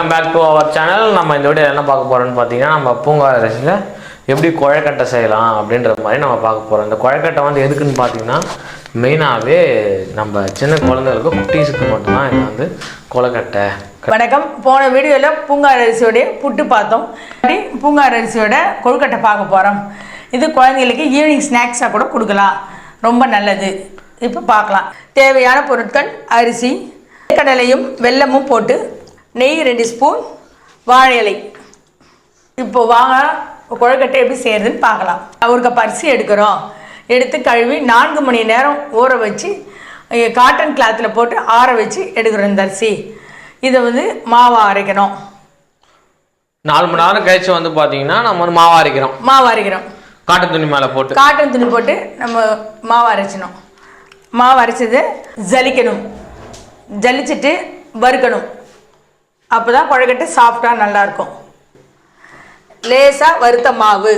Welcome back to our channel நம்ம இந்த video என்ன பார்க்க போகிறோம்னு பார்த்தீங்கன்னா நம்ம பூங்கா அரிசியில் எப்படி குழக்கட்டை செய்யலாம் அப்படின்ற மாதிரி நம்ம பார்க்க போகிறோம் இந்த குழக்கட்டை வந்து எதுக்குன்னு பார்த்தீங்கன்னா மெயினாகவே நம்ம சின்ன குழந்தைகளுக்கு குட்டீஸுக்கு மட்டும்தான் இது வந்து கொழுக்கட்டை. வணக்கம். போன வீடியோவில் பூங்கார் அரிசியோடைய புட்டு பார்த்தோம். பூங்கா பூங்கார் அரிசியோட கொழுக்கட்டை பார்க்க போகிறோம் இது குழந்தைகளுக்கு ஈவினிங் ஸ்நாக்ஸாக கூட கொடுக்கலாம். ரொம்ப நல்லது. இப்போ பார்க்கலாம். தேவையான பொருட்கள் அரிசி கடலையும் வெல்லமும் போட்டு நெய் ரெண்டு ஸ்பூன் வாழை இலை. இப்போ வாங்க கொழுக்கட்டை எப்படி செய்யறதுன்னு பார்க்கலாம். ஒரு கப் அரிசி எடுக்கிறோம். எடுத்து கழுவி நான்கு மணி நேரம் ஊற வச்சு காட்டன் கிளாத்தில் போட்டு ஆற வச்சு எடுக்கிறோம் இந்த அரிசி. இதை வந்து மாவை அரைக்கணும். நாலு மணி நேரம் கழிச்சு வந்து பார்த்தீங்கன்னா நம்ம வந்து மாவு அரைக்கிறோம். மாவு அரைக்கிறோம். காட்டன் துணி மேலே போட்டு. காட்டன் துணி போட்டு நம்ம மாவு அரைச்சணும் மாவு அரைச்சது ஜலிக்கணும். ஜலிச்சுட்டு வறுக்கணும். அப்போ தான் குழக்கட்டை சாஃப்டாக நல்லாயிருக்கும் லேசாக வறுத்த மாவு.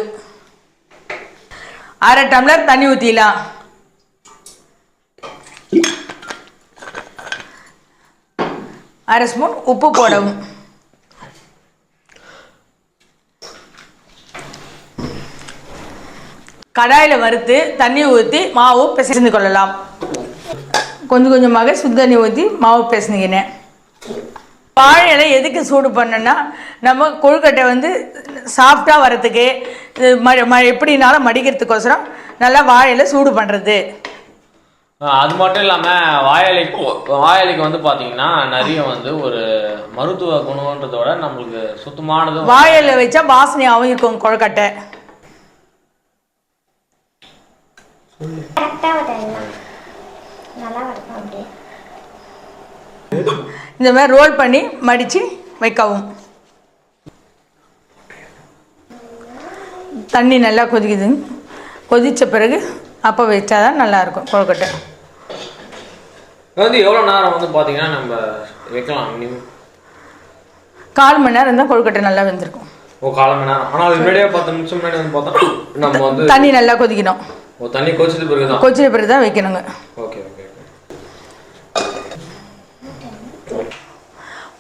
அரை டம்ளர் தண்ணி ஊற்றிடலாம் அரை ஸ்பூன் உப்பு போடவும். கடாயில் வறுத்து தண்ணி ஊற்றி மாவு பிசைந்து கொள்ளலாம். கொஞ்சம் கொஞ்சமாக சுடு தண்ணி ஊற்றி மாவு பிசைஞ்சிக்கினேன். வாழை இலை எதுக்கு சூடு பண்ணேன்னா நம்ம கொழுக்கட்டை வந்து சாஃப்டாக வரத்துக்கு இது ம ம எப்படினாலும் மடிக்கிறதுக்கோசரம் நல்லா வாழை இலை சூடு பண்ணுறது அது மட்டும் இல்லாமல் வாயலைக்கு வாயலைக்கு வந்து பார்த்தீங்கன்னா நிறைய வந்து ஒரு மருத்துவ குணம்ன்றதோட நம்மளுக்கு சுத்தமானதும் வாழை இலை வச்சா வாசனையாகவும் இருக்கும் கொழுக்கட்டை. இந்த மாதிரி ரோல் பண்ணி மடித்து வைக்கவும். தண்ணி நல்லா கொதிக்குது. கொதித்த பிறகு அப்போ வச்சா தான் நல்லாயிருக்கும் கொழுக்கட்டை. வந்து எவ்வளோ நேரம் வந்து பார்த்தீங்கன்னா நம்ம வைக்கலாம்? கால் மணி நேரம் இருந்தால் கொழுக்கட்டை நல்லா வெந்திருக்கும். ஓ கால் மணி நேரம். ஆனால் முன்னாடியே பத்து நிமிஷம் முன்னாடி வந்து பார்த்தா நம்ம வந்து தண்ணி நல்லா கொதிக்கணும். ஓ தண்ணி கொதிச்சது பிறகு தான் கொதிச்ச பிறகு தான் வைக்கணுங்க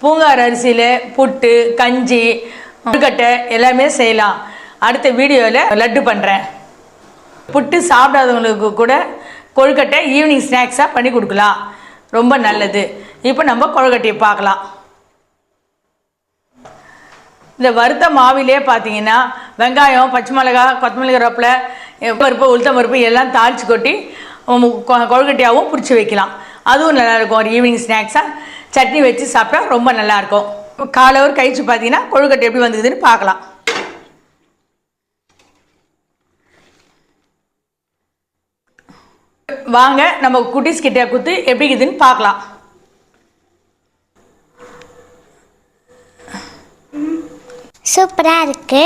பூங்கார் அரிசியில் புட்டு கஞ்சி கொழுக்கட்டை எல்லாமே செய்யலாம். அடுத்த வீடியோவில் லட்டு பண்ணுறேன் புட்டு சாப்பிடாதவங்களுக்கு கூட கொழுக்கட்டை ஈவினிங் ஸ்நாக்ஸாக பண்ணி கொடுக்கலாம். ரொம்ப நல்லது. இப்போ நம்ம கொழுக்கட்டையை பார்க்கலாம். இந்த வறுத்த மாவிலே பார்த்தீங்கன்னா வெங்காயம் பச்சை மிளகா கொத்தமல்லி கருப்பில் பருப்பு உளுத்தம் பருப்பு எல்லாம் தாளித்து கொட்டி கொ- கொழுக்கட்டையாகவும் பிடிச்சி வைக்கலாம். அதுவும் நல்லாயிருக்கும் ஒரு ஈவினிங் ஸ்நாக்ஸாக சட்னி வச்சு சாப்பிட்டா ரொம்ப நல்லாயிருக்கும். காலை ஒரு கழிச்சு பார்த்தீங்கன்னா கொழுக்கட்டை எப்படி வந்ததுன்னு பார்க்கலாம். வாங்க நம்ம குட்டீஸ் கிட்ட குத்து எப்படி இருக்குதுன்னு பார்க்கலாம். சூப்பராக இருக்குது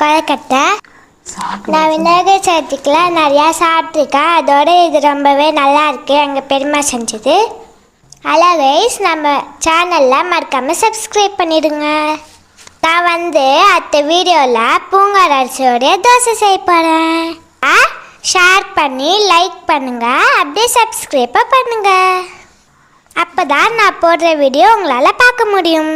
கொழுக்கட்டை. நான் விநாயகர் சதுர்த்திக்கெலாம் நிறையா சாப்பிட்ருக்கேன். அதோட இது ரொம்பவே நல்லா இருக்கு எங்கள் பெரியம்மா செஞ்சது. ஹலோ கைஸ் நம்ம சேனலில் மறக்காமல் சப்ஸ்கிரைப் பண்ணிடுங்க. நான் வந்து அடுத்த வீடியோவில் பூங்கார் அரிசியோடைய தோசை செய்ய போகிறேன் ஷேர் பண்ணி லைக் பண்ணுங்கள் அப்படியே சப்ஸ்கிரைப்பாக பண்ணுங்கள் அப்போ தான் நான் போடுற வீடியோ உங்களால் பார்க்க முடியும்.